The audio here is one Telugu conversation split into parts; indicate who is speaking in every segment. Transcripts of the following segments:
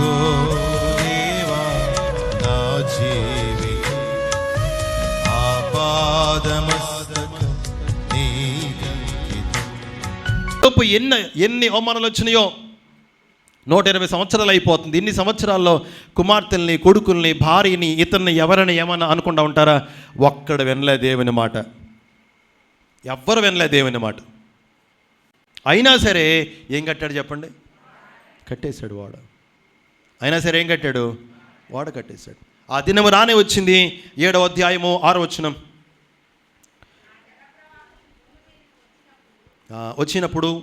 Speaker 1: ఇదిగో దేవా నా జీవితం ఆపాదమస్తకం
Speaker 2: ఎన్ని ఎన్ని అవమానాలు వచ్చినాయో నూట ఇరవై సంవత్సరాలు అయిపోతుంది. ఇన్ని సంవత్సరాల్లో కుమార్తెల్ని కొడుకుల్ని భార్యని ఇతన్ని ఎవరిని ఏమన్నా అనుకుంటా ఉంటారా? ఒక్కడు వినలే దేవుని మాట. ఎవ్వరు వినలే దేవుని మాట. అయినా సరే ఏం కట్టాడు చెప్పండి? కట్టేశాడు వాడు. అయినా సరే ఏం కట్టాడు? ఓడ కట్టేశాడు. ఆ దినము రానే వచ్చింది. ఏడవ అధ్యాయము ఆరో వచ్చినం వచ్చినప్పుడు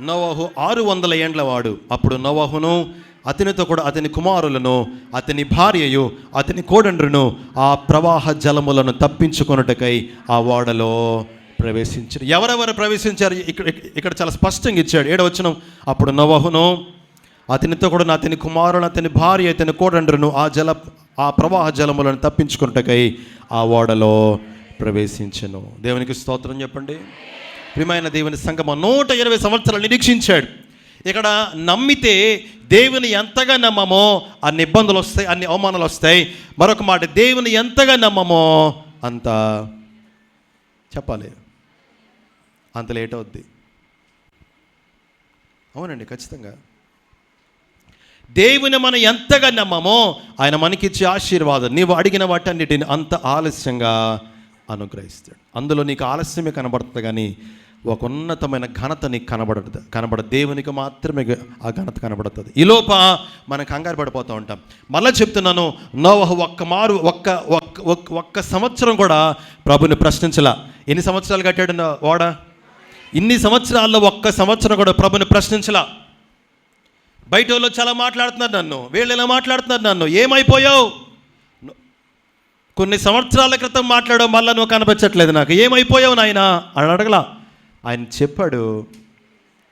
Speaker 2: నోవహు ఆరు వందల ఏండ్ల వాడు. అప్పుడు నోవహును అతనితో కూడా అతని కుమారులను అతని భార్యయు అతని కోడండ్రును ఆ ప్రవాహ జలములను తప్పించుకొనుటకై ఆ ఓడలో ప్రవేశించారు. ఎవరెవరు ప్రవేశించారు? ఇక్కడ ఇక్కడ చాలా స్పష్టంగా ఇచ్చాడు. ఏడవచనం అప్పుడు నోవహును అతనితో కూడా అతని కుమారుడు అతని భార్య అతని కోడండ్రును ఆ జల ఆ ప్రవాహ జలములను తప్పించుకుంటకై ఆ ఓడలో ప్రవేశించను. దేవునికి స్తోత్రం చెప్పండి. ప్రియమైన దేవుని సంగమ నూట ఇరవై సంవత్సరాలు నిరీక్షించాడు. ఇక్కడ నమ్మితే దేవుని ఎంతగా నమ్మమో అన్ని ఇబ్బందులు వస్తాయి అన్ని అవమానాలు వస్తాయి. మరొక మాట దేవుని ఎంతగా నమ్మమో అంత చెప్పాలి. అంత లేట్ అవుద్ది. అవునండి ఖచ్చితంగా. దేవుని మనం ఎంతగా నమ్మమో ఆయన మనకిచ్చే ఆశీర్వాదం. నీవు అడిగిన వాటన్నిటిని అంత ఆలస్యంగా అనుగ్రహిస్తాడు. అందులో నీకు ఆలస్యమే కనబడుతుంది కానీ ఒక ఉన్నతమైన ఘనత నీకు కనబడదు. కనబడదు దేవునికి మాత్రమే ఆ ఘనత కనబడుతుంది. ఈ లోప మనం కంగారు పడిపోతూ ఉంటాం. మళ్ళీ చెప్తున్నాను నోవహ ఒక్క మారు ఒక్క ఒక్క ఒక్క- ఒక్క సంవత్సరం కూడా ప్రభుని ప్రశ్నించలా. ఎన్ని సంవత్సరాలు కట్టాడు ఓడ వాడ? ఇన్ని సంవత్సరాల్లో ఒక్క సంవత్సరం కూడా ప్రభుని ప్రశ్నించలా. బయట వాళ్ళు చాలా మాట్లాడుతున్నారు నన్ను వీళ్ళు ఇలా మాట్లాడుతున్నారు నన్ను? ఏమైపోయావు? కొన్ని సంవత్సరాల క్రితం మాట్లాడడం మళ్ళీ నువ్వు కనిపించట్లేదు నాకు. ఏమైపోయావు నాయన? అని అడగలా. ఆయన చెప్పాడు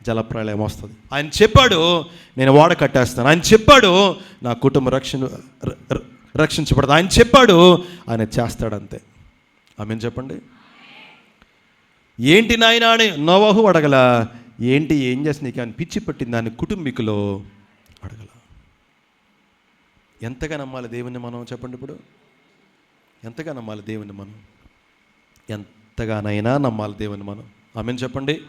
Speaker 2: జలప్రలయం వస్తుంది. ఆయన చెప్పాడు నేను వాడ కట్టేస్తాను. ఆయన చెప్పాడు నా కుటుంబ రక్షణ రక్షించబడదు. ఆయన చెప్పాడు ఆయన చేస్తాడంతే. ఆమె చెప్పండి? ఏంటి నాయన అని నోవాహు అడగల. ఏంటి ఏం చేసి కానీ అని పిచ్చి పట్టింది దాని కుటుంబీకులో అడగల. ఎంతగా నమ్మాలి దేవుని మనం? చెప్పండి ఇప్పుడు. ఎంతగా నమ్మాలి దేవుని మనం? ఎంతగానైనా నమ్మాలి దేవుని మనం. ఆమెను చెప్పండి.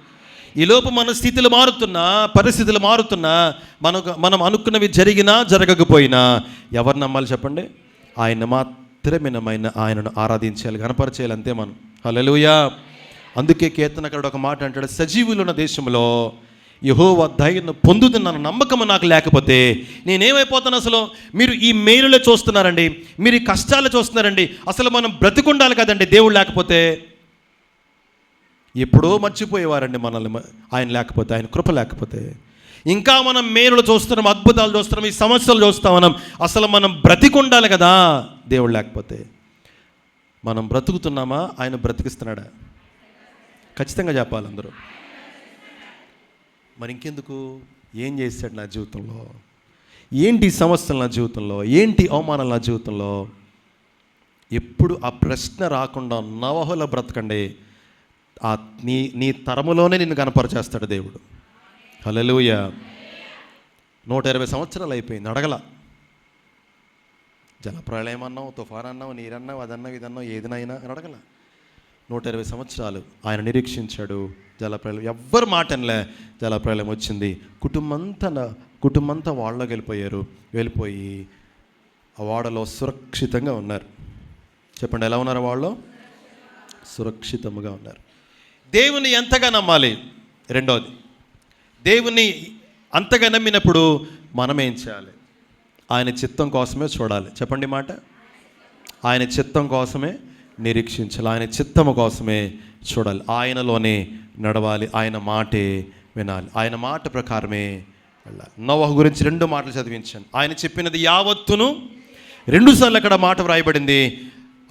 Speaker 2: ఈలోపు మన స్థితిలో మారుతున్నా పరిస్థితులు మారుతున్నా మనకు మనం అనుకున్నవి జరిగినా జరగకపోయినా ఎవరు నమ్మాలి చెప్పండి? ఆయన మాత్రమే నమ్మైన ఆయనను ఆరాధించాలి కనపరచేయాలి అంతే మనం. హలో అందుకే కేతనకరుడు ఒక మాట అంటాడు సజీవులున్న దేశంలో యహోవ దయను పొందుతున్న నమ్మకం నాకు లేకపోతే నేనేమైపోతాను అసలు? మీరు ఈ మేలులో చూస్తున్నారండి మీరు ఈ కష్టాలు చూస్తున్నారండి అసలు మనం బ్రతికుండాలి కదండి దేవుడు లేకపోతే? ఎప్పుడో మర్చిపోయేవారండి మనల్ని ఆయన లేకపోతే ఆయన కృప లేకపోతే. ఇంకా మనం మేలులు చూస్తున్నాం అద్భుతాలు చూస్తున్నాం ఈ సమస్యలు చూస్తాం మనం అసలు మనం బ్రతికుండాలి కదా? దేవుడు లేకపోతే. మనం బ్రతుకుతున్నామా? ఆయన బ్రతికిస్తున్నాడా? ఖచ్చితంగా చెప్పాలి అందరూ. మరి ఇంకెందుకు? ఏం చేశాడు నా జీవితంలో? ఏంటి సమస్యలు నా జీవితంలో? ఏంటి అవమానాలు నా జీవితంలో? ఎప్పుడు ఆ ప్రశ్న రాకుండా నవహుల బ్రతకండి. ఆ నీ నీ తరములోనే నిన్ను కనపరచేస్తాడు దేవుడు. హలలుయ నూట ఇరవై సంవత్సరాలు అయిపోయింది అడగల. జలప్రళయం అన్నావు తుఫాన్ అన్నావు నీరన్నావు అదన్నావు ఇదన్నావు ఏదినైనా అడగల. నూట ఇరవై సంవత్సరాలు ఆయన నిరీక్షించాడు జలప్రలయం. ఎవ్వరు మాటనలే జలప్రలయం వచ్చింది. కుటుంబంతా కుటుంబంతా వాళ్ళలోకి వెళ్ళిపోయారు. వెళ్ళిపోయి ఆ వాడలో సురక్షితంగా ఉన్నారు. చెప్పండి ఎలా ఉన్నారు వాళ్ళు సురక్షితముగా ఉన్నారు. దేవుని ఎంతగా నమ్మాలి? రెండోది దేవుని అంతగా నమ్మినప్పుడు మనం ఏం చేయాలి? ఆయన చిత్తం కోసమే చూడాలి. చెప్పండి మాట. ఆయన చిత్తం కోసమే నిరీక్షించాలి. ఆయన చిత్తము కోసమే చూడాలి. ఆయనలోనే నడవాలి. ఆయన మాటే వినాలి. ఆయన మాట ప్రకారమే వెళ్ళాలి. నోవహ గురించి రెండు మాటలు చదివించాను. ఆయన చెప్పినది యావత్తును రెండుసార్లు అక్కడ మాట వ్రాయబడింది.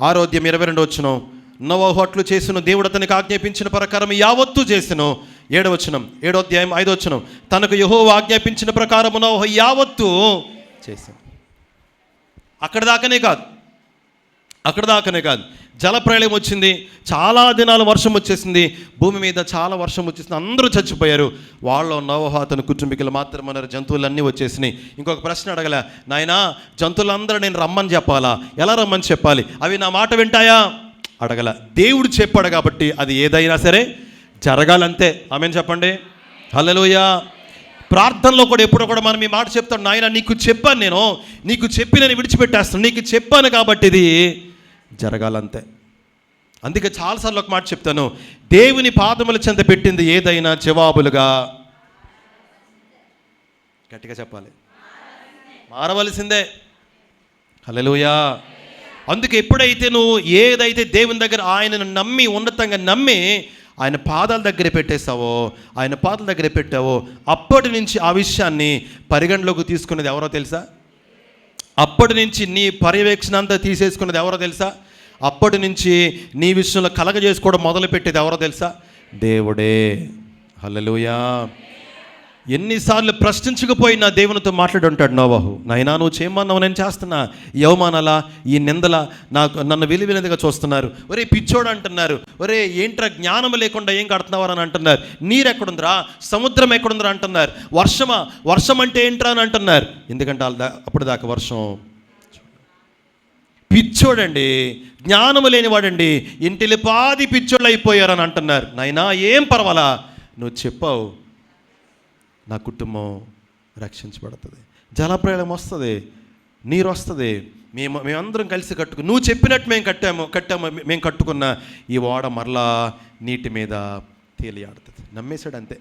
Speaker 2: ఆరోగ్యం ఇరవై రెండు వచ్చును నోవహు అట్లు చేసిన దేవుడు అతనికి ఆజ్ఞాపించిన ప్రకారం యావత్తు చేసెను. ఏడవచనం ఏడో అధ్యాయం ఐదవచనం తనకు యహో ఆజ్ఞాపించిన ప్రకారం నోవహు యావత్తు చేశాను అక్కడ దాకానే కాదు. అక్కడ దాకానే కాదు. జలప్రళయం వచ్చింది చాలా దినాలు వర్షం వచ్చేసింది భూమి మీద చాలా వర్షం వచ్చేసింది అందరూ చచ్చిపోయారు. వాళ్ళు నవహ అతని కుటుంబీకులు మాత్రం అన్నారు జంతువులన్నీ వచ్చేసినాయి. ఇంకొక ప్రశ్న అడగలే నాయనా జంతువులందరూ నేను రమ్మని చెప్పాలా? ఎలా రమ్మని చెప్పాలి? అవి నా మాట వింటాయా? అడగల. దేవుడు చెప్పాడు కాబట్టి అది ఏదైనా సరే జరగాలంతే. ఆమెను చెప్పండి. హలోయా ప్రార్థనలో కూడా ఎప్పుడో కూడా మనం ఈ మాట చెప్తాం నాయన నీకు చెప్పాను నేను నీకు చెప్పి నేను విడిచిపెట్టేస్తాను నీకు చెప్పాను కాబట్టి ఇది జరగాలంతే. అందుకే చాలాసార్లు ఒక మాట చెప్తాను దేవుని పాదముల చెంత పెట్టింది ఏదైనా జవాబులుగా గట్టిగా చెప్పాలి. మారవలసిందే. హల్లెలూయా. అందుకే ఎప్పుడైతే నువ్వు ఏదైతే దేవుని దగ్గర ఆయనను నమ్మి ఉన్నతంగా నమ్మి ఆయన పాదాల దగ్గర పెట్టేశావో ఆయన పాదాల దగ్గర పెట్టావో అప్పటి నుంచి ఆ విషయాన్ని పరిగణలోకి తీసుకున్నది ఎవరో తెలుసా? అప్పటి నుంచి నీ పర్యవేక్షణ అంతా తీసేసుకున్నది ఎవరో తెలుసా? అప్పటి నుంచి నీ విషయంలో కలగజేసుకోవడం మొదలుపెట్టేది ఎవరో తెలుసా? దేవుడే. హలలుయా ఎన్నిసార్లు ప్రశ్నించకపోయినా దేవునితో మాట్లాడి ఉంటాడు నోవాహు. నాయనా నువ్వు చేయమన్నావు నేను చేస్తున్నా. ఈ అవమానాల? ఈ నిందల? నాకు నన్ను విలువినదిగా చూస్తున్నారు. ఒరే పిచ్చోడు అంటున్నారు. ఒరే ఏంట్రా జ్ఞానం లేకుండా ఏం కడుతున్నావు అని అంటున్నారు. నీరు ఎక్కడుందిరా? సముద్రం ఎక్కడుందిరా? అంటున్నారు. వర్షమా? వర్షం అంటే ఏంట్రా? అని అంటున్నారు. ఎందుకంటే వాళ్ళ అప్పుడు దాకా వర్షం. పిచ్చోడండి. జ్ఞానము లేనివాడండి. ఇంటిలిపాది పిచ్చోళ్ళు అయిపోయారని అంటున్నారు. నాయనా ఏం పర్వాలా? నువ్వు చెప్పావు. నా కుటుంబం రక్షించబడుతుంది. జలప్రయాణం వస్తుంది నీరు వస్తుంది. మేము మేమందరం కలిసి కట్టుకు నువ్వు చెప్పినట్టు మేము కట్టాము కట్టాము మేము కట్టుకున్న ఈ ఓడ మరలా నీటి మీద తేలియాడుతుంది. నమ్మేశాడు అంతే.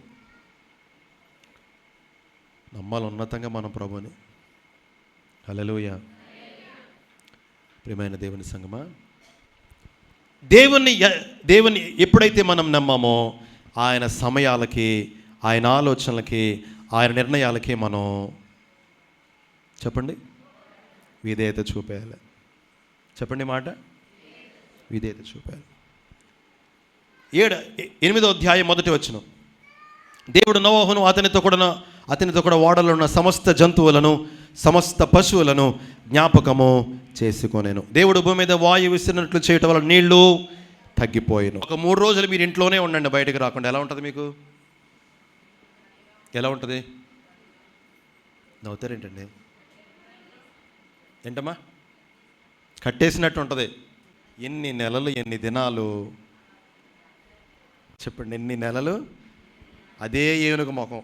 Speaker 2: నమ్మాలి ఉన్నతంగా మనం ప్రభుని అలలోయ ప్రియమైన దేవుని సంగమా. దేవుణ్ణి దేవుణ్ణి దేవుని ఎప్పుడైతే మనం నమ్మామో ఆయన సమయాలకి ఆయన ఆలోచనలకి ఆయన నిర్ణయాలకి మనం చెప్పండి? విధేయత చూపేయాలి. చెప్పండి మాట? విధేయత చూపేయాలి. ఏడు ఎ- ఎనిమిదో అధ్యాయం మొదటి వచ్చిన దేవుడు నవోహను అతనితో కూడా అతనితో కూడా ఓడలో ఉన్న సమస్త జంతువులను సమస్త పశువులను జ్ఞాపకము చేసుకొనేను. దేవుడు భూమి మీద వాయు విసిరినట్లు చేయటం వల్ల నీళ్ళు తగ్గిపోయాను. ఒక మూడు రోజులు మీరు ఇంట్లోనే ఉండండి బయటకు రాకుండా. ఎలా ఉంటుంది మీకు? ఎలా ఉంటుంది? నవ్వుతారేంటండి? ఏంటమ్మా? కట్టేసినట్టు ఉంటుంది. ఎన్ని నెలలు ఎన్ని దినాలు? చెప్పండి ఎన్ని నెలలు? అదే ఏనుగు ముఖం.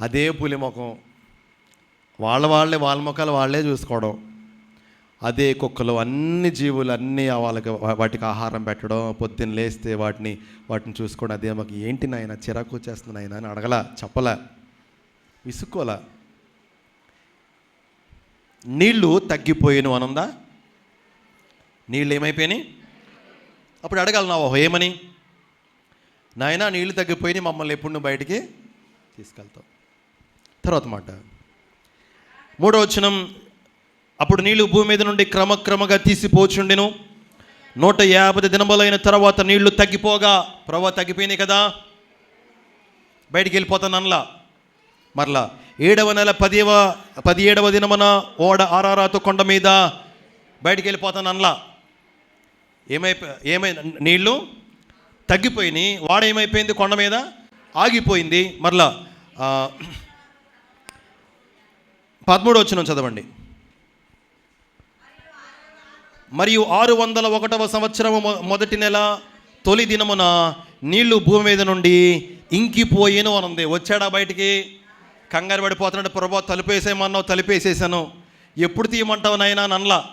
Speaker 2: అదే పులి ముఖం. వాళ్ళ వాళ్ళే వాళ్ళ ముఖాలు వాళ్ళే చూసుకోవడం. అదే కుక్కలు అన్ని జీవులు అన్నీ వాళ్ళకి వాటికి ఆహారం పెట్టడం పొద్దున్న లేస్తే వాటిని వాటిని చూసుకోవడం అదే మాకు ఏంటి నాయన చిరాకు వచ్చేస్తుంది నాయన అని అడగల చెప్పలా విసుక్కోలా. నీళ్ళు తగ్గిపోయిన అనుందా? నీళ్ళు ఏమైపోయినాయి అప్పుడు అడగాలి నా ఓహో ఏమని? నాయన నీళ్ళు తగ్గిపోయి మమ్మల్ని ఎప్పుడు నువ్వు బయటికి తీసుకెళ్తావు? తర్వాత మాట. మూడో వచనం అప్పుడు నీళ్ళు భూమి మీద నుండి క్రమక్రమగా తీసిపోచుండెను. నూట యాభై దినములైన తర్వాత నీళ్ళు తగ్గిపోగా ప్రభా తగ్గిపోయినాయి కదా. బయటికి వెళ్ళిపోతాను అనలా మరలా ఏడవ నెల పదివ పదిహేడవ దినమున ఓడ ఆరారాతో కొండ మీద బయటికి వెళ్ళిపోతాను అనలా ఏమై ఏమై నీళ్ళు తగ్గిపోయినాయి వాడ ఏమైపోయింది కొండ మీద? ఆగిపోయింది. మరలా పదమూడు వచ్చిన చదవండి. మరియు ఆరు వందల ఒకటవ సంవత్సరము మొ- మొదటి నెల తొలి దినమున నీళ్ళు భూమి మీద నుండి ఇంకిపోయేను అనుంది. వచ్చాడా బయటికి? కంగారు పడిపోతున్నాడు. ప్రభా తలుపేసేయమన్నావు తలుపేసేసాను. ఎప్పుడు తీయమంటావు నాయనా నన్లా?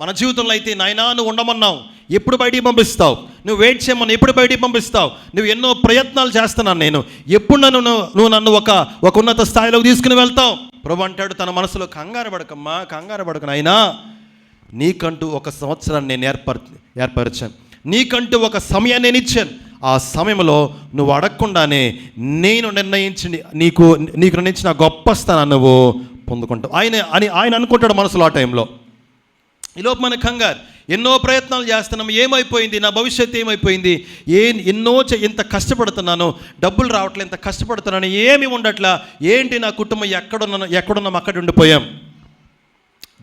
Speaker 2: మన జీవితంలో అయితే నాయనా నువ్వు ఉండమన్నావు. ఎప్పుడు బయటికి పంపిస్తావు? నువ్వు వెయిట్ చేయమని ఎప్పుడు బయటికి పంపిస్తావు? నువ్వు ఎన్నో ప్రయత్నాలు చేస్తున్నాను నేను. ఎప్పుడు నన్ను నువ్వు- నువ్వు నన్ను ఒక ఒక ఉన్నత స్థాయిలోకి తీసుకుని వెళ్తావు? ప్రభు అంటాడు తన మనసులో కంగారు పడకమ్మా కంగారు పడక నాయనా. నీకంటూ ఒక సంవత్సరాన్ని నేను ఏర్పర ఏర్పరిచాను. నీకంటూ ఒక సమయాన్ని నేను ఇచ్చాను. ఆ సమయంలో నువ్వు అడగకుండానే నేను నిర్ణయించి నీకు నీకు నిర్ణయించిన గొప్ప స్థానాన్ని నువ్వు పొందుకుంటావు. ఆయన అని ఆయన అనుకుంటాడు మనసులో ఆ టైంలో. ఈలోపు మన కంగారు. ఎన్నో ప్రయత్నాలు చేస్తున్నాం. ఏమైపోయింది? నా భవిష్యత్తు ఏమైపోయింది? ఏ ఎన్నో చే- ఎంత కష్టపడుతున్నాను. డబ్బులు రావట్లేదు ఇంత కష్టపడుతున్నాను. ఏమి ఉండట్లా. ఏంటి నా కుటుంబం? ఎక్కడున్నాను? ఎక్కడున్నాం? అక్కడ ఉండిపోయాం.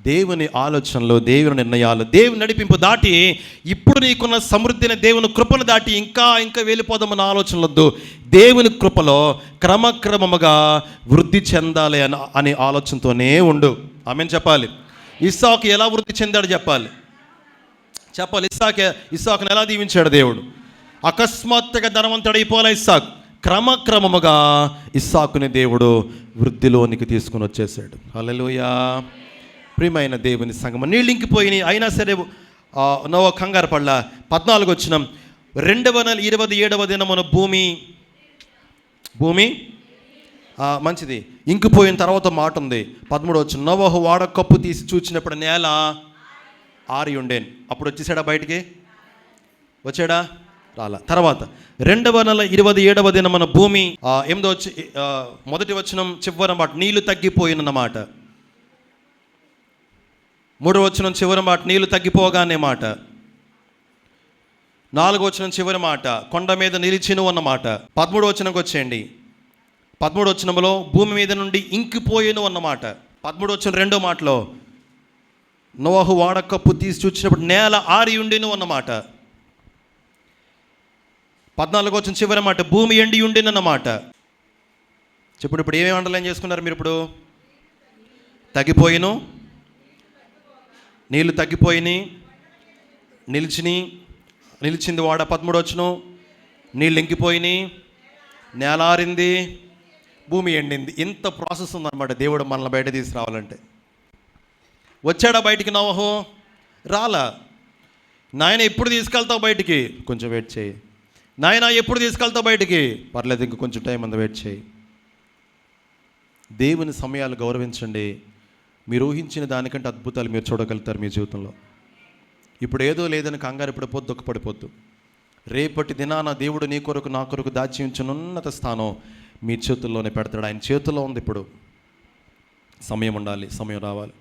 Speaker 2: దేవుని ఆలోచనలు దేవుని నిర్ణయాలు దేవుని నడిపింపు దాటి ఇప్పుడు నీకున్న సమృద్ధిని దేవుని కృపను దాటి ఇంకా ఇంకా వెళ్ళిపోదామన్న ఆలోచనలొద్దు దేవుని కృపలో క్రమక్రమముగా వృద్ధి చెందాలి అని అనే ఆలోచనతోనే ఉండు. ఆమెను చెప్పాలి. ఇస్సాకు ఎలా వృద్ధి చెందాడు చెప్పాలి. చెప్పాలి ఇస్సాకే ఇస్సాకును ఎలా దీవించాడు దేవుడు? అకస్మాత్తుగా ధనవంతుడైపోలే ఇస్సాకు. క్రమక్రమముగా ఇస్సాకుని దేవుడు వృద్ధిలోనికి తీసుకుని వచ్చేసాడు. హల్లెలూయా. ప్రియమైన దేవుని సంగమ నీళ్ళు ఇంకిపోయినాయి అయినా సరే నో కంగారు పడ్ల. పద్నాలుగు వచ్చిన. రెండవ నెల ఇరవై ఏడవ దినమున భూమి భూమి మంచిది. ఇంకిపోయిన తర్వాత మాట ఉంది. పదమూడు వచ్చిన. నోవహు వాడ కప్పు తీసి చూచినప్పుడు నేల ఆరి ఉండేను. అప్పుడు వచ్చేసాడా బయటికి? వచ్చాడా? రాలా. తర్వాత రెండవ నెల ఇరవై ఏడవ దినమున భూమి ఎనిమిదో వచ్చి మొదటి వచనం చివరి మాట నీళ్ళు తగ్గిపోయినన్నమాట. మూడో వచ్చిన చివరి మాట నీళ్ళు తగ్గిపోగానే మాట. నాలుగో వచ్చిన చివరి మాట కొండ మీద నిలిచిను అన్నమాట పదమూడు వచ్చినకు వచ్చేయండి. పదమూడు వచనంలో భూమి మీద నుండి ఇంకిపోయేను అన్నమాట పదమూడు వచ్చిన రెండో మాటలో నోహు వాడకప్పు తీసి చూసినప్పుడు నేల ఆరి ఉండేను అన్నమాట పద్నాలుగు వచ్చిన చివరి మాట భూమి ఎండి ఉండినన్నమాట చెప్పుడు ఇప్పుడు ఏమేమి అండర్లైన్ చేసుకున్నారు మీరు ఇప్పుడు? తగ్గిపోయిను నీళ్ళు తగ్గిపోయినాయి నిలిచిని నిలిచింది వాడ పదమూడు వచ్చును నీళ్ళు ఇంకిపోయినాయి నేలారింది భూమి ఎండింది. ఇంత ప్రాసెస్ ఉందన్నమాట దేవుడు మనల్ని బయట తీసుకురావాలంటే. వచ్చాడా బయటికి నవహు? రాలా. నాయన ఎప్పుడు తీసుకెళ్తావు బయటికి? కొంచెం వెయిట్ చేయి. నాయన ఎప్పుడు తీసుకెళ్తావు బయటికి? పర్లేదు ఇంక కొంచెం టైం అంత వెయిట్ చేయి. దేవుని సమయాలు గౌరవించండి. మీరు ఊహించిన దానికంటే అద్భుతాలు మీరు చూడగలుగుతారు మీ జీవితంలో. ఇప్పుడు ఏదో లేదని కంగారు ఇప్పుడు పడిపోద్దు దుఃఖపడిపోద్దు. రేపటి దినాన దేవుడు నీ కొరకు నా కొరకు దాచి ఉంచిన ఉన్నత స్థానం మీ చేతుల్లోనే పెడతాడు. ఆయన చేతుల్లో ఉంది ఇప్పుడు. సమయం ఉండాలి సమయం రావాలి.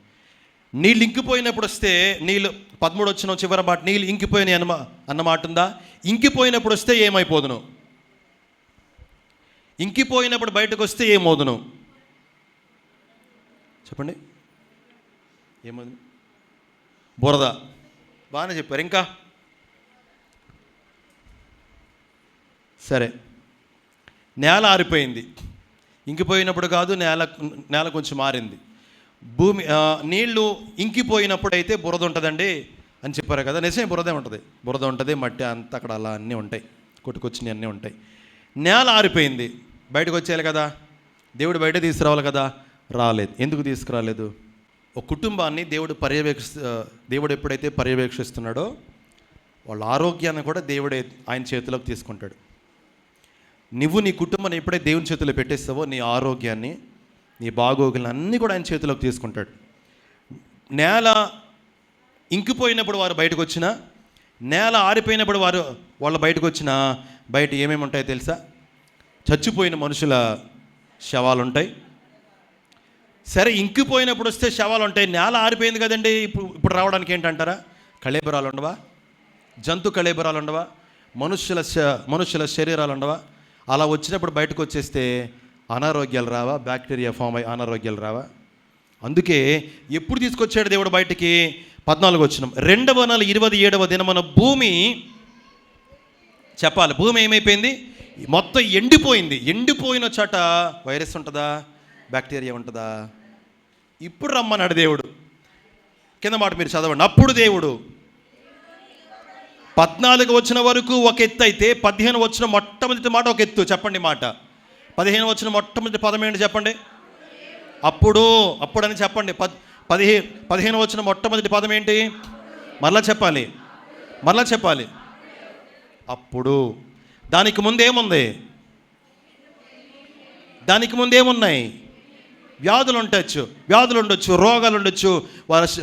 Speaker 2: నీళ్ళు ఇంకిపోయినప్పుడు వస్తే నీళ్ళు పదమూడు వచ్చిన చివరి మాట నీళ్ళు ఇంకిపోయిన అన్న అన్నమాట ఉందా? ఇంకిపోయినప్పుడు వస్తే ఏమైపోదును? ఇంకిపోయినప్పుడు బయటకు వస్తే ఏమోదును? చెప్పండి. ఏమోదు? బురద. బాగానే చెప్పారు. ఇంకా? సరే. నేల ఆరిపోయింది. ఇంకిపోయినప్పుడు కాదు నేల నేల కొంచెం మారింది. భూమి నీళ్ళు ఇంకిపోయినప్పుడు అయితే బురద ఉంటుందండి అని చెప్పారు కదా. నిజమే బురదే ఉంటుంది. బురద ఉంటుంది మట్టి అంతా అక్కడ అలా అన్నీ ఉంటాయి. కొట్టుకొచ్చినవి అన్నీ ఉంటాయి. నేల ఆరిపోయింది. బయటకు వచ్చేయాలి కదా. దేవుడు బయట తీసుకురావాలి కదా. రాలేదు. ఎందుకు తీసుకురాలేదు? ఒక కుటుంబాన్ని దేవుడు పర్యవేక్ష దేవుడు ఎప్పుడైతే పర్యవేక్షిస్తున్నాడో వాళ్ళ ఆరోగ్యాన్ని కూడా దేవుడే ఆయన చేతిలోకి తీసుకుంటాడు. నువ్వు నీ కుటుంబాన్ని ఎప్పుడైతే దేవుని చేతిలో పెట్టేస్తావో నీ ఆరోగ్యాన్ని నీ బాగోగులను అన్నీ కూడా ఆయన చేతిలోకి తీసుకుంటాడు. నేల ఇంకిపోయినప్పుడు వారు బయటకు వచ్చినా నేల ఆరిపోయినప్పుడు వారు వాళ్ళు బయటకు వచ్చినా బయట ఏమేమి ఉంటాయో తెలుసా? చచ్చిపోయిన మనుషుల శవాలు ఉంటాయి సరే ఇంకిపోయినప్పుడు వస్తే శవాలు ఉంటాయి. నేల ఆరిపోయింది కదండి. ఇప్పుడు ఇప్పుడు రావడానికి ఏంటంటారా? కళేబరాలు ఉండవా? జంతు కళేబరాలు ఉండవా? మనుషుల శ- మనుషుల శరీరాలు ఉండవా? అలా వచ్చినప్పుడు బయటకు వచ్చేస్తే అనారోగ్యాలు రావా? బ్యాక్టీరియా ఫామ్ అయ్యి అనారోగ్యాలు రావా? అందుకే ఎప్పుడు తీసుకొచ్చాడు దేవుడు బయటికి? పద్నాలుగు వచ్చిన. రెండవ నెల ఇరవై ఏడవ దినమన భూమి చెప్పాలి. భూమి ఏమైపోయింది? మొత్తం ఎండిపోయింది. ఎండిపోయిన చోట వైరస్ ఉంటుందా? బ్యాక్టీరియా ఉంటుందా? ఇప్పుడు రమ్మన్నాడు దేవుడు. కింద మాట మీరు చదవండి. అప్పుడు దేవుడు పద్నాలుగు వచ్చిన వరకు ఒక ఎత్తు అయితే పదిహేను వచ్చిన మొట్టమొదటి మాట ఒక ఎత్తు. చెప్పండి మాట. పదిహేను వచ్చిన మొట్టమొదటి పదం ఏంటి చెప్పండి? అప్పుడు అప్పుడని చెప్పండి. పద్ పదిహేను పదిహేను వచ్చిన మొట్టమొదటి పదం ఏంటి? మరలా చెప్పాలి. మరలా చెప్పాలి. అప్పుడు. దానికి ముందేముంది? దానికి ముందేమున్నాయి? వ్యాధులు ఉండొచ్చు వ్యాధులు ఉండొచ్చు రోగాలు ఉండొచ్చు వారి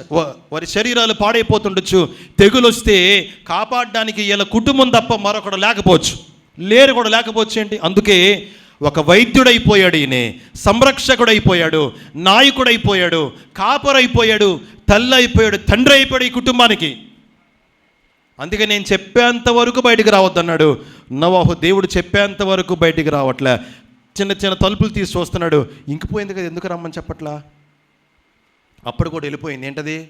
Speaker 2: వారి శరీరాలు పాడైపోతుండొచ్చు. తెగులు వస్తే కాపాడడానికి వీళ్ళ కుటుంబం తప్ప మరొకడు లేకపోవచ్చు. లేరు కూడా లేకపోవచ్చు ఏంటి? అందుకే ఒక వైద్యుడైపోయాడు ఈయన సంరక్షకుడైపోయాడు నాయకుడైపోయాడు కాపరైపోయాడు తల్లి అయిపోయాడు తండ్రి అయిపోయాడు ఈ కుటుంబానికి. అందుకే నేను చెప్పేంత వరకు బయటికి రావద్దన్నాడు. నవాహు దేవుడు చెప్పేంత వరకు బయటికి రావట్లే. చిన్న చిన్న తలుపులు తీసి వస్తున్నాడు. ఇంకిపోయింది కదా ఎందుకు రమ్మని చెప్పట్లా? అప్పుడు కూడా వెళ్ళిపోయింది. ఏంటది?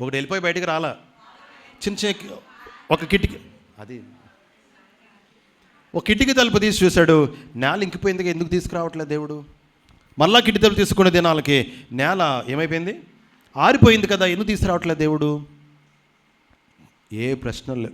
Speaker 2: ఒకటి వెళ్ళిపోయి బయటకు రాలా. చిన్న చిన్న ఒక కిటికీ అది. ఒక కిటికీ తలుపు తీసి చూశాడు. నేల ఇంకిపోయింది ఎందుకు తీసుకురావట్లేదు దేవుడు? మళ్ళా కిటికీ తలుపు తీసుకునే దినాలకి నేల ఏమైపోయింది? ఆరిపోయింది కదా ఎందుకు తీసుకురావట్లేదు దేవుడు? ఏ ప్రశ్నలు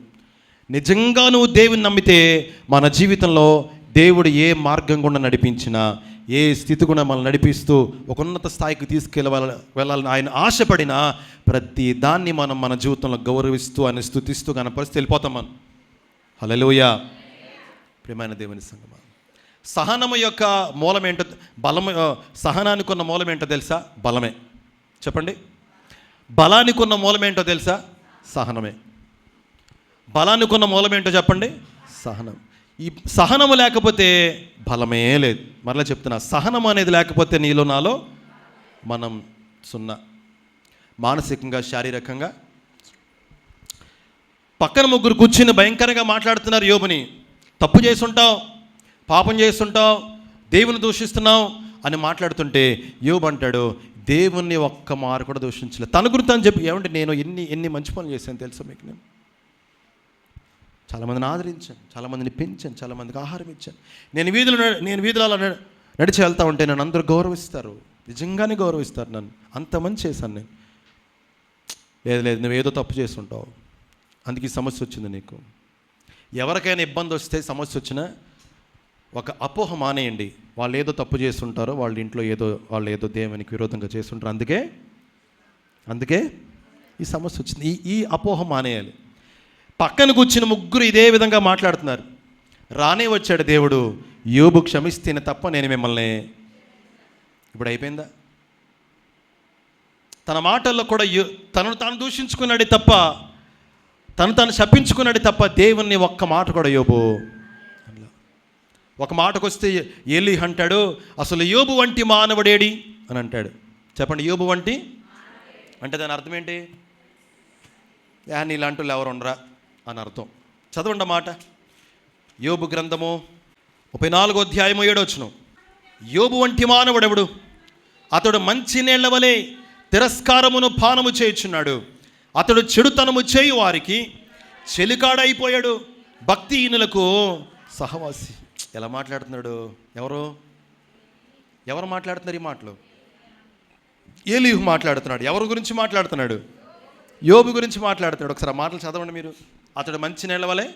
Speaker 2: నిజంగా నువ్వు దేవుని నమ్మితే మన జీవితంలో దేవుడు ఏ మార్గం గుండా నడిపించినా ఏ స్థితి గుండా మనల్ని నడిపిస్తూ ఒక ఉన్నత స్థాయికి తీసుకెళ్ళ వెళ్ళాలని ఆయన ఆశపడిన ప్రతి దాన్ని మనం మన జీవితంలో గౌరవిస్తూ ఆయన స్థుతిస్తూ కనపరిస్తూ వెళ్ళిపోతాం మనం. హలోయ ప్రియమైన దేవుని సంగమ. సహనము యొక్క మూలం ఏంటో బలము సహనానికి ఉన్న మూలం ఏంటో తెలుసా? బలమే. చెప్పండి. బలానికి ఉన్న మూలం ఏంటో తెలుసా? సహనమే. బలానికి ఉన్న మూలం ఏంటో చెప్పండి? సహనం. ఈ సహనము లేకపోతే బలమే లేదు. మరలా చెప్తున్నా సహనం అనేది లేకపోతే నీలో నాలో మనం సున్నా. మానసికంగా శారీరకంగా. పక్కన ముగ్గురు కూర్చుని భయంకరంగా మాట్లాడుతున్నారు యోబుని. తప్పు చేస్తుంటావు పాపం చేస్తుంటావు దేవుని దూషిస్తున్నావు అని మాట్లాడుతుంటే యోబు అంటాడు దేవుణ్ణి ఒక్క మారు కూడా దూషించలేదు. తన గురించి అని చెప్పి ఏమంటే నేను ఎన్ని ఎన్ని మంచి పనులు చేశాను తెలుసా మీకు నేను? చాలామందిని ఆదరించాను చాలామందిని పెంచాను చాలామందికి ఆహారం ఇచ్చాను. నేను వీధులు నేను వీధులు అలా నడిచి వెళ్తూ ఉంటే నన్ను అందరూ గౌరవిస్తారు. నిజంగానే గౌరవిస్తారు నన్ను. అంత మంచి చేశాను నేను. లేదు లేదు నువ్వు ఏదో తప్పు చేస్తుంటావు. అందుకే ఈ సమస్య వచ్చింది నీకు. ఎవరికైనా ఇబ్బంది వస్తే సమస్య వచ్చినా ఒక అపోహ మానేయండి. వాళ్ళు ఏదో తప్పు చేస్తుంటారో వాళ్ళ ఇంట్లో ఏదో వాళ్ళు ఏదో దేవునికి విరోధంగా చేస్తుంటారు. అందుకే అందుకే ఈ సమస్య వచ్చింది. ఈ ఈ అపోహ మానేయాలి. పక్కన కూర్చుని ముగ్గురు ఇదే విధంగా మాట్లాడుతున్నారు. రానే వచ్చాడు దేవుడు యోబు క్షమిస్తేనే తప్ప నేను మిమ్మల్ని ఇప్పుడు అయిపోయిందా? తన మాటల్లో కూడా యో- తనను తాను దూషించుకున్నాడే తప్ప తను తాను శపించుకున్నాడే తప్ప దేవుణ్ణి ఒక్క మాట కూడా యోబు ఒక మాటకు వస్తే ఎలి అంటాడు అసలు యోబు వంటి మానవుడేడి? అని అంటాడు. చెప్పండి యోబు వంటి అంటే దాని అర్థం ఏంటి? యా నీలాంటి వాళ్ళు ఎవరు ఉండరా అని అర్థం. చదవండి మాట. యోబు గ్రంథము ముప్పై నాలుగో అధ్యాయము ఏడవచ్చును యోబు వంటి మానవుడెవడు? అతడు మంచి నీళ్ళ వలె తిరస్కారమును పానము చేయుచున్నాడు. అతడు చెడుతనము చేయు వారికి చెలికాడైపోయాడు. భక్తిహీనులకు సహవాసి. ఎలా మాట్లాడుతున్నాడు? ఎవరు? ఎవరు మాట్లాడుతున్నారు ఈ మాటలు? ఏలీహు మాట్లాడుతున్నాడు. ఎవరి గురించి మాట్లాడుతున్నాడు? యోబు గురించి మాట్లాడుతున్నాడు. ఒకసారి మాటలు చదవండి మీరు. అతడు మంచి నీళ్ళ వలె?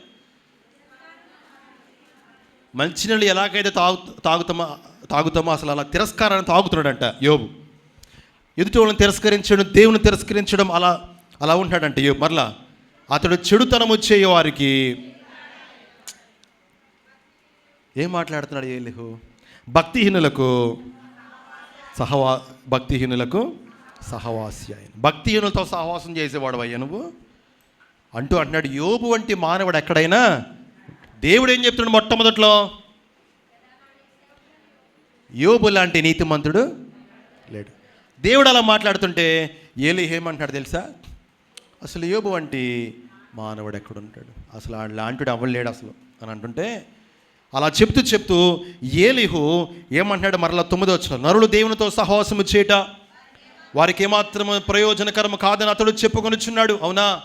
Speaker 2: మంచినీళ్ళు ఎలాగైతే తాగు తాగుతామో తాగుతామో అసలు అలా తిరస్కారాన్ని తాగుతున్నాడంట యోబు. ఎదుటి వాళ్ళని తిరస్కరించడం దేవుని తిరస్కరించడం అలా అలా ఉంటాడంట యోబు. మరలా అతడు చెడుతనం వచ్చే వారికి ఏం మాట్లాడుతున్నాడు ఏలిహు భక్తిహీనులకు సహవా భక్తిహీనులకు సహవాసి ఆయన భక్తిహీనులతో సహవాసం చేసేవాడు అయ్యా నువ్వు? అంటూ అంటున్నాడు యోబు వంటి మానవుడు ఎక్కడైనా? దేవుడు ఏం చెప్తున్నాడు మొట్టమొదట్లో? యోబు లాంటి నీతిమంతుడు లేడు. దేవుడు అలా మాట్లాడుతుంటే ఏలి ఏమంటాడు తెలుసా? అసలు యోబు వంటి మానవుడు ఎక్కడుంటాడు? అసలు లాంటిడు అవ్వలేడు అసలు? అని అంటుంటే అలా చెప్తూ చెప్తూ ఏలిహు ఏమంటున్నాడు మరలా తొమ్మిది వచ్చిన నరులు దేవునితో సహవాసము చేయట వారికి ఏమాత్రం ప్రయోజనకరము కాదని అతడు చెప్పుకొనిచున్నాడు. అవునా?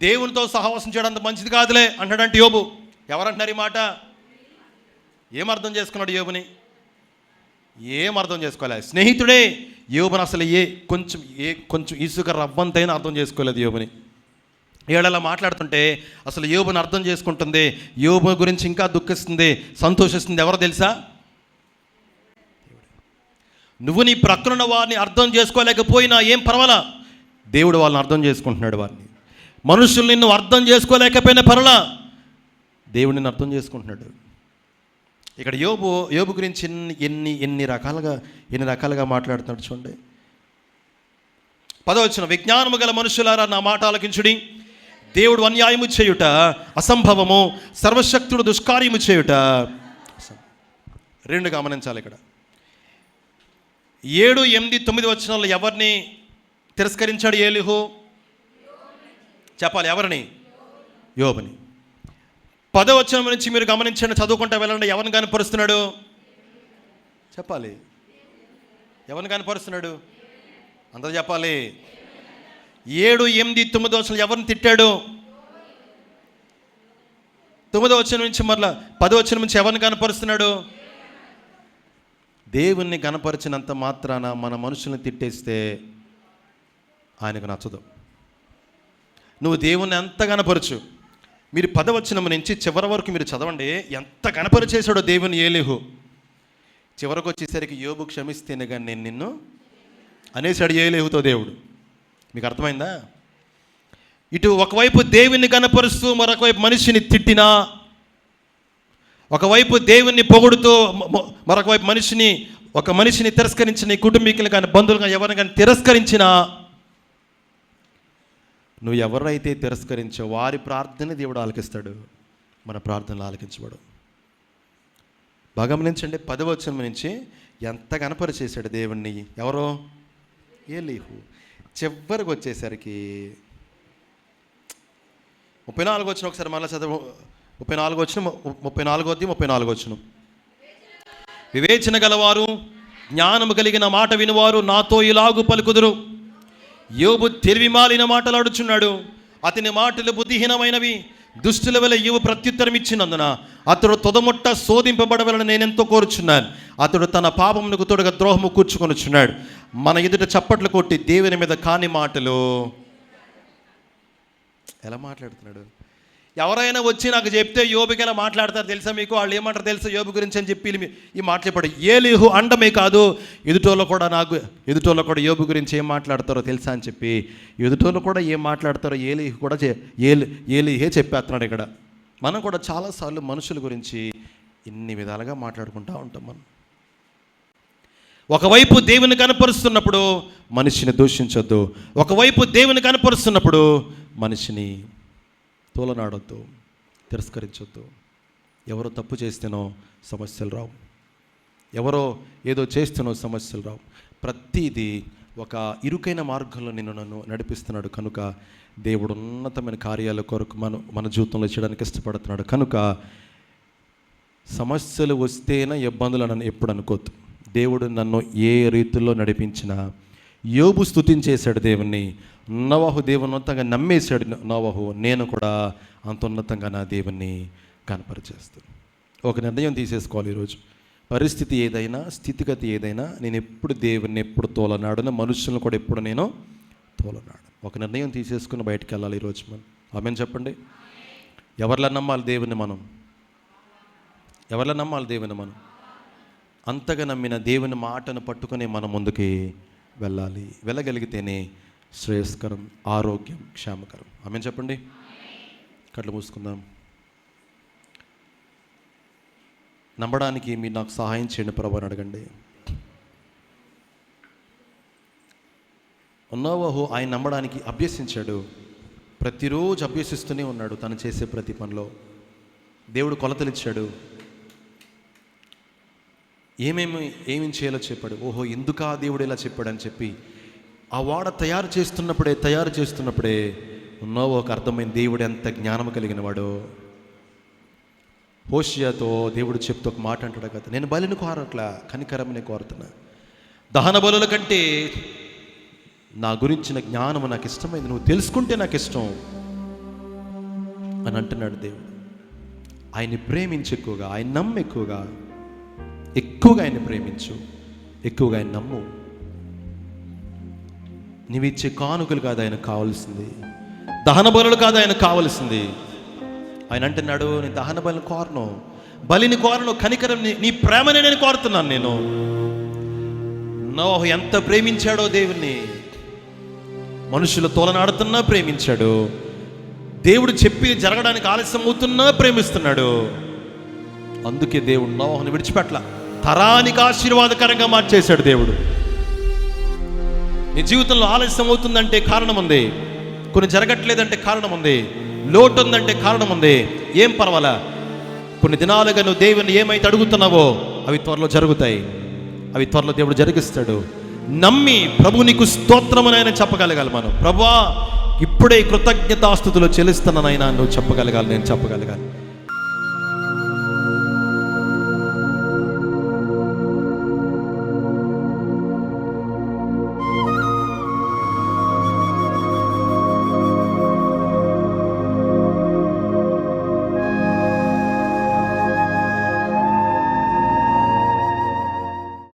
Speaker 2: దేవునితో సహవాసం చేయడం అంత మంచిది కాదులే అంటాడంటే యోబు. ఎవరంటున్నారు ఈ మాట? ఏం అర్థం చేసుకున్నాడు యోబుని? ఏం అర్థం చేసుకోలే. స్నేహితుడే యోబుని అసలు ఏ కొంచెం ఏ కొంచెం ఇసుక రవ్వంతైనా అర్థం చేసుకోలేదు యోబుని. ఏడలా మాట్లాడుతుంటే అసలు యోబుని అర్థం చేసుకుంటుంది. యోబు గురించి ఇంకా దుఃఖిస్తుంది సంతోషిస్తుంది. ఎవరో తెలుసా? నువ్వు నీ ప్రక్కనున్న వారిని అర్థం చేసుకోలేకపోయినా ఏం పర్వాలా? దేవుడు వాళ్ళని అర్థం చేసుకుంటున్నాడు వారిని. మనుషులు నిన్ను అర్థం చేసుకోలేకపోయినా పర్వాలా? దేవుడు నిన్ను అర్థం చేసుకుంటున్నాడు. ఇక్కడ యోబు యోబు గురించి ఎన్ని ఎన్ని ఎన్ని రకాలుగా ఎన్ని రకాలుగా మాట్లాడుతున్నాడు చూడండి. పదవచ్చిన విజ్ఞానము గల మనుషులారా నా మాట ఆలకించుడి. దేవుడు అన్యాయము చేయుట అసంభవము సర్వశక్తుడు దుష్కార్యము చేయుట. రెండు గమనించాలి ఇక్కడ. ఏడు ఎనిమిది తొమ్మిది వచనాల్లో ఎవరిని తిరస్కరించాడు ఏలిహు? చెప్పాలి ఎవరిని? యోబుని. పదవచనం నుంచి మీరు గమనించండి చదువుకుంటా వెళ్ళండి. ఎవరిని కనపరుస్తున్నాడు? చెప్పాలి. ఎవరిని కనపరుస్తున్నాడు? అందరూ చెప్పాలి. ఏడు ఎనిమిది తొమ్మిది వచ్చిన ఎవరిని తిట్టాడు? తొమ్మిదో వచ్చిన నుంచి మరలా పదో వచ్చిన నుంచి ఎవరిని కనపరుస్తున్నాడు? దేవుణ్ణి కనపరిచినంత మాత్రాన మన మనుషుల్ని తిట్టేస్తే ఆయనకు నచ్చదు. నువ్వు దేవుణ్ణి ఎంత కనపరచు మీరు పదవచనం నుంచి చివరి వరకు మీరు చదవండి ఎంత కనపరిచేశాడో దేవుని ఏలేహు. చివరకు వచ్చేసరికి యోబు క్షమిస్తేనే కానీ నేను నిన్ను అనేసాడు ఏలేహుతో దేవుడు. మీకు అర్థమైందా? ఇటు ఒకవైపు దేవుని కనపరుస్తూ మరొకవైపు మనిషిని తిట్టినా ఒకవైపు దేవుణ్ణి పొగుడుతూ మరొక వైపు మనిషిని ఒక మనిషిని తిరస్కరించిన నీ కుటుంబీకులు కానీ బంధువులు కానీ ఎవరిని కానీ తిరస్కరించినా నువ్వు ఎవరైతే తిరస్కరించో వారి ప్రార్థన దేవుడు ఆలకిస్తాడు. మన ప్రార్థనలు ఆలకించబడు బాగా గమనించండి పదవచనం నుంచి ఎంత కనపరిచేశాడు దేవుణ్ణి? ఎవరో? ఏలీహు. చివరికి వచ్చేసరికి ముప్పై నాలుగు వచ్చిన ఒకసారి మళ్ళీ చదువు ముప్పై నాలుగు వచ్చిన ముప్పై నాలుగు ముప్పై నాలుగు వచ్చిన. వివేచన గలవారు జ్ఞానము కలిగిన మాట వినివారు నాతో ఇలాగు పలుకుదురు. యోబు తెలివి మాలిన మాటలాడుచున్నాడు. అతని మాటలు బుద్ధిహీనమైనవి. దుష్టుల వల్ల యువ ప్రత్యుత్తరం ఇచ్చినందున అతడు తొదముట్ట శోధింపబడవలని నేనెంతో కోరుచున్నాను. అతడు తన పాపమునకు తోడుగా ద్రోహము కూర్చుకొనుచున్నాడు. మన ఎదుట చప్పట్లు కొట్టి దేవుని మీద కాని మాటలు. ఎలా మాట్లాడుతున్నాడు? ఎవరైనా వచ్చి నాకు చెప్తే యోబుకి ఎలా మాట్లాడతారు తెలుసా మీకు? వాళ్ళు ఏమంటారు తెలుసా? యోబు గురించి అని చెప్పి వీళ్ళు ఈ ఏ ఏలిహు అండమే కాదు ఎదుటోళ్ళు కూడా నాకు ఎదుటోళ్ళు కూడా యోబు గురించి ఏం మాట్లాడతారో తెలుసా అని చెప్పి ఎదుటోళ్ళు కూడా ఏం మాట్లాడతారో ఏలిహు కూడా చే- ఏలి ఏలిహే చెప్పేస్తున్నాడు ఇక్కడ. మనం కూడా చాలాసార్లు మనుషుల గురించి ఇన్ని విధాలుగా మాట్లాడుకుంటూ ఉంటాం మనం. ఒకవైపు దేవుని కనపరుస్తున్నప్పుడు మనిషిని దూషించొద్దు. ఒకవైపు దేవుని కనపరుస్తున్నప్పుడు మనిషిని తోలనాడొద్దు తిరస్కరించొద్దు. ఎవరో తప్పు చేస్తేనో సమస్యలు రావు. ఎవరో ఏదో చేస్తేనో సమస్యలు రావు. ప్రతిదీ ఒక ఇరుకైన మార్గంలో నిన్ను నన్ను నడిపిస్తున్నాడు. కనుక దేవుడు ఉన్నతమైన కార్యాల కొరకు మన మన జీవితంలో చేయడానికి ఇష్టపడుతున్నాడు. కనుక సమస్యలు వస్తేనే ఇబ్బందులు నన్ను ఎప్పుడు అనుకోద్దు దేవుడు నన్ను ఏ రీతిలో నడిపించినా యోబు స్థుతించేశాడు దేవుణ్ణి. నవహు దేవుని నమ్మేశాడు నవహు. నేను కూడా అంత ఉన్నతంగా నా దేవుణ్ణి కనపరిచేస్తాను ఒక నిర్ణయం తీసేసుకోవాలి ఈరోజు. పరిస్థితి ఏదైనా స్థితిగతి ఏదైనా నేను ఎప్పుడు దేవుణ్ణి ఎప్పుడు తోలనాడున మనుషులను కూడా ఎప్పుడు నేను తోలనాడు ఒక నిర్ణయం తీసేసుకుని బయటకు వెళ్ళాలి ఈరోజు మనం. ఆమెను చెప్పండి. ఎవరిలా నమ్మాలి దేవుని మనం? ఎవరిలో నమ్మాలి దేవుని మనం? అంతగా నమ్మిన దేవుని మాటను పట్టుకునే మనం ముందుకి వెళ్ళాలి. వెళ్ళగలిగితేనే శ్రేయస్కరం ఆరోగ్యం క్షేమకరం. ఆమె చెప్పండి. కళ్ళు మూసుకుందాం. నమ్మడానికి మీరు నాకు సహాయం చేయండి ప్రభు అని అడగండి. ఉన్నోవహు ఆయన నమ్మడానికి అభ్యసించాడు. ప్రతిరోజు అభ్యసిస్తూనే ఉన్నాడు తను చేసే ప్రతి పనిలో. దేవుడు కొలతలు ఇచ్చాడు ఏమేమి ఏమేం చేయాలో చెప్పాడు. ఓహో ఎందుకా దేవుడు ఇలా చెప్పాడని చెప్పి ఆ వాడ తయారు చేస్తున్నప్పుడే తయారు చేస్తున్నప్పుడే నోవోకు అర్థమైన దేవుడు ఎంత జ్ఞానం కలిగిన వాడు హోషియాతో దేవుడు చెప్తూ ఒక మాట అంటాడు కదా. నేను బలిని కోరట్లా కనికరమని కోరుతున్నా. దహన బలుల కంటే నా గురించిన జ్ఞానం నాకు ఇష్టమైంది. నువ్వు తెలుసుకుంటే నాకు ఇష్టం అని అంటున్నాడు దేవుడు. ఆయన్ని ప్రేమించి ఎక్కువగా ఆయన నమ్మ ఎక్కువగా ఎక్కువగా ఆయన ప్రేమించు ఎక్కువగా ఆయన నమ్ము. నీవిచ్చే కానుకలు కాదు ఆయన కావాల్సింది. దహన బలులు కాదు ఆయన కావాల్సింది. ఆయన అంటున్నాడు నీ దహన బలిని కోరను. బలిని కోరను కనికరం నీ- నీ ప్రేమనే నేను కోరుతున్నాను నేను. నోహ ఎంత ప్రేమించాడో దేవుణ్ణి. మనుషులు తోలనాడుతున్నా ప్రేమించాడు. దేవుడు చెప్పి జరగడానికి ఆలస్యం అవుతున్నా ప్రేమిస్తున్నాడు. అందుకే దేవుడు నోహను విడిచిపెట్ల. తరానికి ఆశీర్వాదకరంగా మార్చేశాడు దేవుడు. నీ జీవితంలో ఆలస్యం అవుతుందంటే కారణం ఉంది కొన్ని జరగట్లేదంటే కారణం ఉంది లోటు ఉందంటే కారణం ఉంది ఏం పర్వాలా? కొన్ని దినాలుగా నువ్వు దేవుని ఏమైతే అడుగుతున్నావో అవి త్వరలో జరుగుతాయి. అవి త్వరలో దేవుడు జరిగిస్తాడు. నమ్మి ప్రభు నీకు స్తోత్రమని చెప్పగలగాలి మనం. ప్రభా ఇప్పుడే కృతజ్ఞతాస్థుతులు చెల్లిస్తున్నానైనా నువ్వు చెప్పగలగాలి నేను చెప్పగలగాలి.